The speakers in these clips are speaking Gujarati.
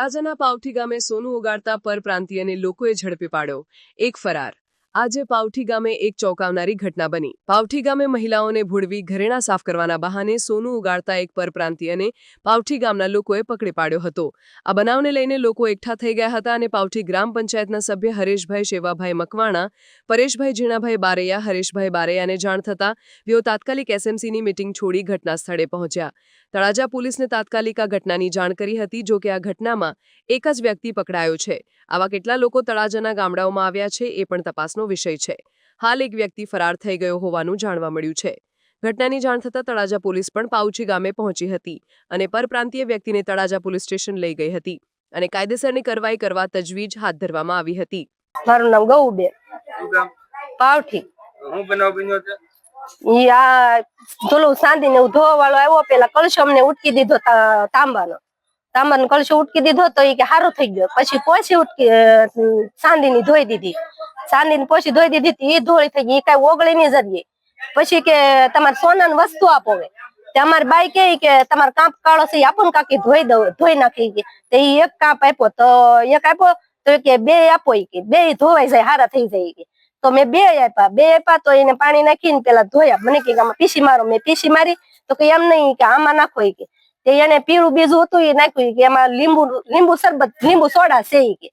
તળાજાના પાવઠી ગામે સોનું ઉગાડતા પરપ્રાંતિયને લોકોએ ઝડપી પાડ્યો. એક ફરાર. આજે પાવઠી ગામે એક ચોંકાવનારી ઘટના બની. પાવઠી ગામે મહિલાઓને ભૂડવી ઘરેણા સાફ કરવાના બહાને સોનું ઉગાડતા એક પરપ્રાંતિયને પાવઠી ગામના લોકોએ પકડી પાડ્યો હતો. આ બનાવને લઈને લોકો એકઠા થઈ ગયા હતા અને પાવઠી ગ્રામ પંચાયતના સભ્ય હરેશભાઈ શેવાભાઈ મકવાણા, પરેશભાઈ ઝીણાભાઈ બારૈયા, હરેશભાઈ બારૈયાને જાણ થતાં તેઓ તાત્કાલિક એસએમસીની મિટિંગ છોડી ઘટના સ્થળે પહોંચ્યા. તળાજા પોલીસને તાત્કાલિક આ ઘટનાની જાણ કરી હતી, જો કે આ ઘટનામાં એક જ વ્યક્તિ પકડાયો છે. આવા કેટલા લોકો તળાજાના ગામડાઓમાં આવ્યા છે એ પણ તપાસનો વિષય છે. હાલ એક વ્યક્તિ ફરાર થઈ ગયો હોવાનું જાણવા મળ્યું છે. ઘટનાની જાણ થતાં તળાજા પોલીસ પણ પાઉચી ગામે પહોંચી હતી અને પરપ્રાંતીય વ્યક્તિને તળાજા પોલીસ સ્ટેશન લઈ ગઈ હતી અને કાયદેસરની કાર્યવાહી કરવા તજવીજ હાથ ધરવામાં આવી હતી. મારું નામ ગૌબે પાવઠી. હું બનાવ બન્યો છે? યા ધોલું સાંધી ને ધોવા વાળો આવ્યો પેલા કલશો અમને ઉટકી દીધો તાંબાનો. તાંબાનો કલશો ઉટકી દીધો તો એ કે સારું થઈ ગયો. પછી પોછી ઉટકી સાંધી ની ધોઈ દીધી. ની પોછી ધોઈ દીધી તી ઈ ધોળી થઈ ગઈ કઈ ઓગળી ની જરીએ પછી કે તમારે સોનાની વસ્તુ આપો તે અમારી બાઈ કે કે તમારે કાંપ કાળો છે આપો ને કાકી ધોઈ દઉં, ધોઈ નાખી ગઈ તો ઈ એક કાંપ આપ્યો તો એક આપ્યો તો કે બે આપો કે. બે ધોવાઈ જાય, હારા થઈ જાય કે. તો મેં બે આપ્યા બે આપ્યા તો એને પાણી નાખીને પેલા ધોયા. મને કે આમાં પીસી મારો, મેં પીસી મારી. તો કે એમ નહીં કે આમાં નાખો કે. તે એને પીળું બીજું હતું એ નાખ્યું કે એમાં લીંબુ લીંબુ શરબત, લીંબુ સોડા છે કે.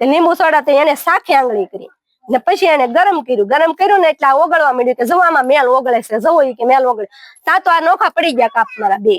લીંબુ સોડા તો એને સાખી આંગળી કરી. ને પછી એને ગરમ કર્યું. ગરમ કર્યું ને એટલે આ ઓગળવા માંડ્યું કે જવામાં મેલ ઓગળે છે. જવો કે મેલ ઓગળે. તા તો આ નોખા પડી ગયા કાપ મારા બે.